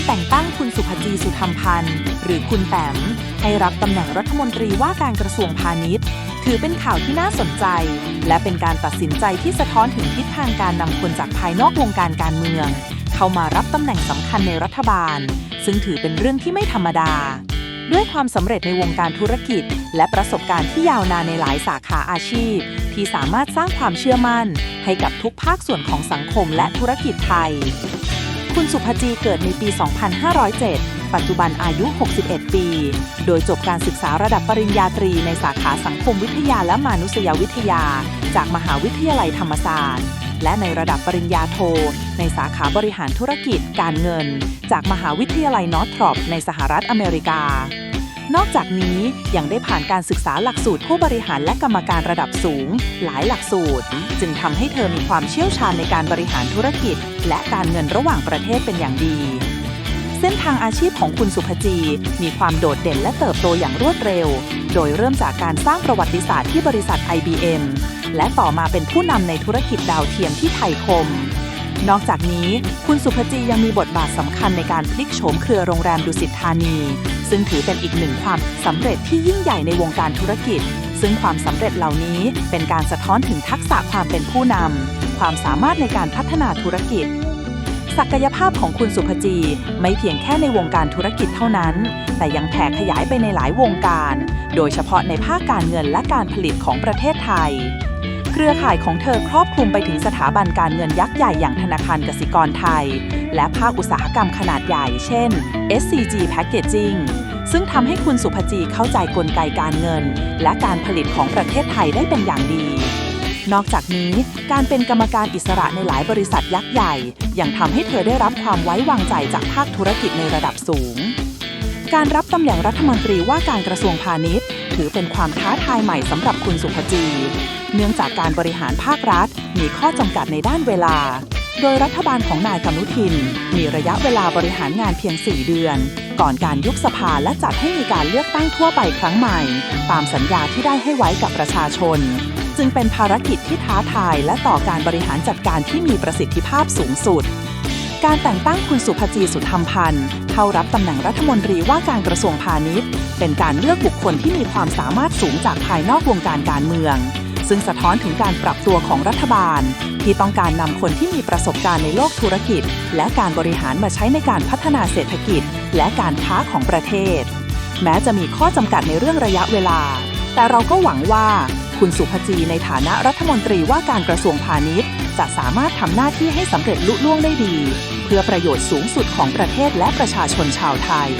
การแต่งตั้งคุณสุภจีสุธรรมพันธ์หรือคุณแปมให้รับตำแหน่งรัฐมนตรีว่าการกระทรวงพาณิชย์ ถือเป็นข่าวที่น่าสนใจ และเป็นการตัดสินใจที่สะท้อนถึงทิศทางการนำคนจากภายนอกวงการการเมือง เข้ามารับตำแหน่งสำคัญในรัฐบาล ซึ่งถือเป็นเรื่องที่ไม่ธรรมดา ด้วยความสำเร็จในวงการธุรกิจ และประสบการณ์ที่ยาวนานในหลายสาขาอาชีพ ที่สามารถสร้างความเชื่อมั่น ให้กับทุกภาคส่วนของสังคมและธุรกิจไทย คุณสุภจีเกิดในปี 2507 ปัจจุบันอายุ 61 ปี โดยจบการศึกษาระดับปริญญาตรีในสาขาสังคมวิทยาและมานุษยวิทยา จากมหาวิทยาลัยธรรมศาสตร์ และในระดับปริญญาโท ในสาขาบริหารธุรกิจการเงิน จากมหาวิทยาลัยนอร์ทรอปในสหรัฐอเมริกา นอกจากนี้ยังได้ผ่านการศึกษาหลักสูตรผู้บริหารและกรรมการระดับสูง หลายหลักสูตร จึงทำให้เธอมีความเชี่ยวชาญในการบริหารธุรกิจ และการเงินระหว่างประเทศเป็นอย่างดีเส้นทางอาชีพของคุณสุภจี มีความโดดเด่นและเติบโตอย่างรวดเร็ว โดยเริ่มจากการสร้างประวัติศาสตร์ที่บริษัท IBM และต่อมาเป็นผู้นำในธุรกิจดาวเทียมที่ไทยคม นอกจากนี้ คุณสุภจียังมีบทบาทสำคัญในการพลิกโฉมเครือโรงแรมดุสิตธานี ซึ่งถือเป็นอีกหนึ่งความสำเร็จที่ยิ่งใหญ่ในวงการธุรกิจ ซึ่งความสำเร็จเหล่านี้เป็นการสะท้อนถึงทักษะความเป็นผู้นำความสามารถในการพัฒนาธุรกิจ ศักยภาพของคุณสุภจี ไม่เพียงแค่ในวงการธุรกิจเท่านั้น แต่ยังแผ่ขยายไปในหลายวงการ โดยเฉพาะในภาคการเงินและการผลิตของประเทศไทย เครือข่ายของเธอครอบคลุมไปถึงสถาบันการเงินยักษ์ใหญ่อย่างธนาคารกสิกรไทย และภาคอุตสาหกรรมขนาดใหญ่ เช่น SCG Packaging ซึ่งทำให้คุณสุภจีเข้าใจกลไกการเงิน และการผลิตของประเทศไทยได้เป็นอย่างดี นอกจากนี้การเป็นกรรมการอิสระในหลายบริษัทยักษ์ใหญ่ยังทำให้เธอได้รับความไว้วางใจจากภาคธุรกิจในระดับสูง การรับตำแหน่งรัฐมนตรีว่าการกระทรวงพาณิชย์ ถือเป็นความท้าทายใหม่สำหรับคุณสุภจี เนื่องจากการบริหารภาครัฐ มีข้อจำกัดในด้านเวลา โดยรัฐบาลของนายกำนุทิน มีระยะเวลาบริหารงานเพียง 4 เดือน ก่อนการยุบสภาและจัดให้มีการเลือกตั้งทั่วไปครั้งใหม่ ตามสัญญาที่ได้ให้ไว้กับประชาชน จึงเป็นภารกิจที่ท้าทายและต่อการบริหารจัดการที่มีประสิทธิภาพสูงสุดการแต่งตั้งคุณสุภจีสุธรรมพันธ์ เข้ารับตำแหน่งรัฐมนตรีว่าการกระทรวงพาณิชย์ เป็นการเลือกบุคคลที่มีความสามารถสูงจากภายนอกวงการการเมือง ซึ่งสะท้อนถึงการปรับตัวของรัฐบาล ที่ต้องการนำคนที่มีประสบการณ์ในโลกธุรกิจ และการบริหารมาใช้ในการพัฒนาเศรษฐกิจ และการค้าของประเทศ แม้จะมีข้อจำกัดในเรื่องระยะเวลา แต่เราก็หวังว่าคุณสุภจีในฐานะรัฐมนตรีว่าการกระทรวงพาณิชย์ จะสามารถทำหน้าที่ให้สำเร็จลุล่วงได้ดี เพื่อประโยชน์สูงสุดของประเทศและประชาชนชาวไทย